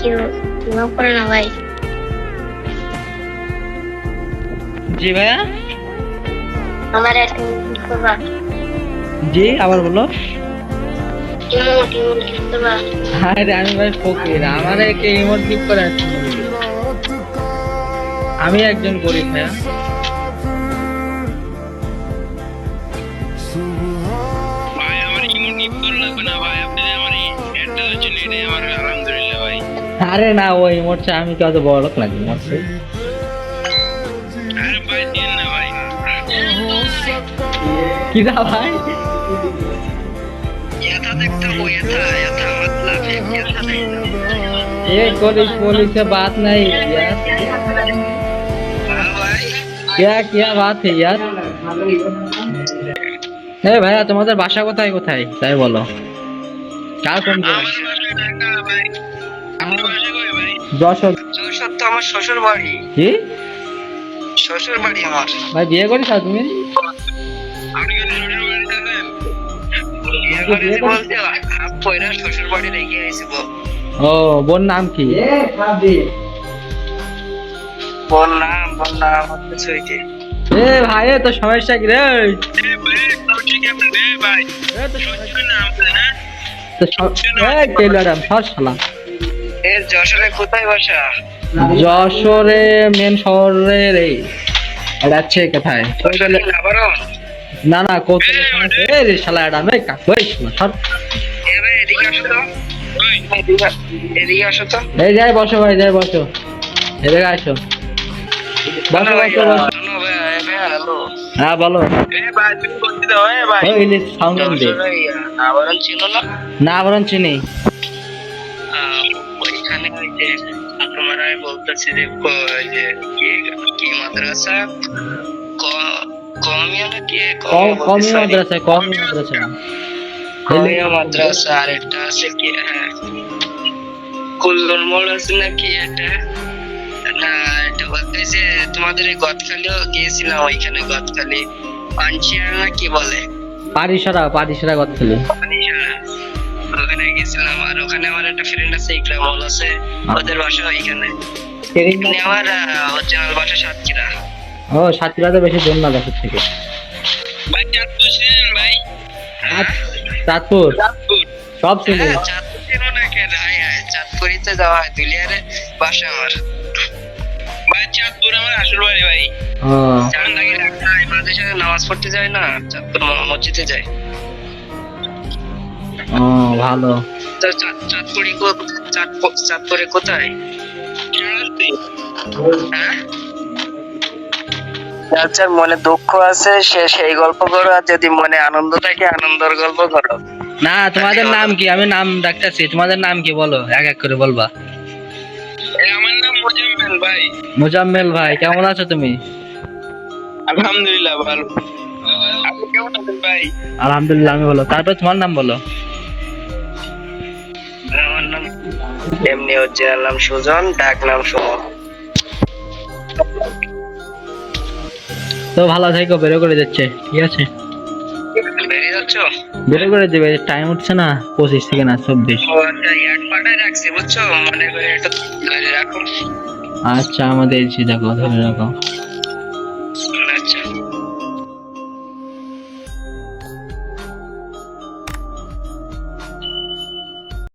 কেউ কেউ করে না ভাই জি ভাইয়া? আমার একটা করবা জি আবার বলো। আরে আমি ভাই ফকির আমার একে ইমোট গিফট করে আমি একজন গরিব ভাইয়া। আরে না ওই ইমোট চা আমি কত বড় লোক লাগে মরছে আরে ভাই দিন না ভাই কি দা ভাই यथा देखता वो यथा यथा मतलब है यथा देखता ये पुलिस पुलिस से बात नहीं यार हाँ भाई क्या क्या बात है यार এ ভাইয়া তোমাদের বাসা কোথায় কোথায় তাই বলো কার কোন ভাই যশোর। যশোর তো আমার শ্বশুর বাড়ি। কি? শ্বশুর বাড়ি আমার। বিয়ে তুমি? ও বোন নাম কি? বল নাম বল নাম হচ্ছে এ ভাই তো সমস্যা কি রে। ভাই তো ঠিক আছে রে ভাই। এ তো শ্বশুর নাম না? তো স- এ টেলারাম সর শালা। এ যশোরে কোথায় বাসা? যশোরে মেন শহরে এটা কোথায়? না না কোথায় রে শালা এটা মে এদিকে আসো তো। এদিকে আসো তো। এই যাই বসো ভাই যাই বসো। এদিকে আসো। বসো বসো বসো। হ্যালো ভাই এ ভাই হ্যালো হ্যাঁ বলো এ ভাই। তুমি বলতেছি যে ক- মাদ্রাসা? ক- কমিয়া না কমি মাদ্রাসা কমি মাদ্রাসা। কমিয়া মাদ্রাসা আর একটা আছে কি হ্যাঁ। কুল্লুর মোড় আছে না এটা? না এটা বলতে যে তোমাদের এই গদখালিও গিয়েছিলাম ওইখানে না কি বলে? পারিসারা পারিসারা ছিল ওখানে গেছিলাম আর ওখানে আমার একটা ফ্রেন্ড আছে ইকরামুল আছে। ওদের বাসা ওইখানে। আমার অরিজিনাল বাসা সাতক্ষীরা। ও সাতক্ষীরাতে বেশি দূর না দেশের থেকে। ভাই চাঁদপুর ছিলেন ভাই। চাঁদপুর? চাঁদপুর। সব চিনি চাঁদপুর ছিল না কেন? হাই হাই চাঁদপুরিতে যাওয়া হয় দুলিয়ারে বাসা আমার। ভাই চাঁদপুর আমার আসল বাড়ি ভাই। ও। যেমন নাকি মাঝে সাথে নামাজ পড়তে যায় না চাঁদপুর মসজিদে যায়। ও ভালো। তো চাঁদ- চাঁদপুরি চাঁদপুরে কোথায়? যার যার মনে দুঃখ আছে সে সেই গল্প করো আর যদি মনে আনন্দ থাকে আনন্দের গল্প করো। না তোমাদের নাম কি? আমি নাম ডাকতেছি তোমাদের নাম কি বলো? এক এক করে বলবা। আমার নাম মোজাম্মেল ভাই। মুজাম্মেল ভাই কেমন আছো তুমি? আলহামদুলিল্লাহ ভালো। আপনি কেমন আছেন ভাই? আলহামদুলিল্লাহ আমি বলো তারপর তোমার নাম বলো। এমনি হচ্ছে নাম সুজন ডাক নাম সুমন তো ভালো থেকো বেরো করে যাচ্ছে ঠিক আছে? বেরিয়ে যাচ্ছ? বেরো করে দেবে টাইম উঠছে না পঁচিশ থেকে না চব্বিশ। আচ্ছা ইয়ার রাখছি বুঝছ? মনে করে একটু ধরে রাখো। আচ্ছা আমাদের এসে দেখো ধরে রাখো।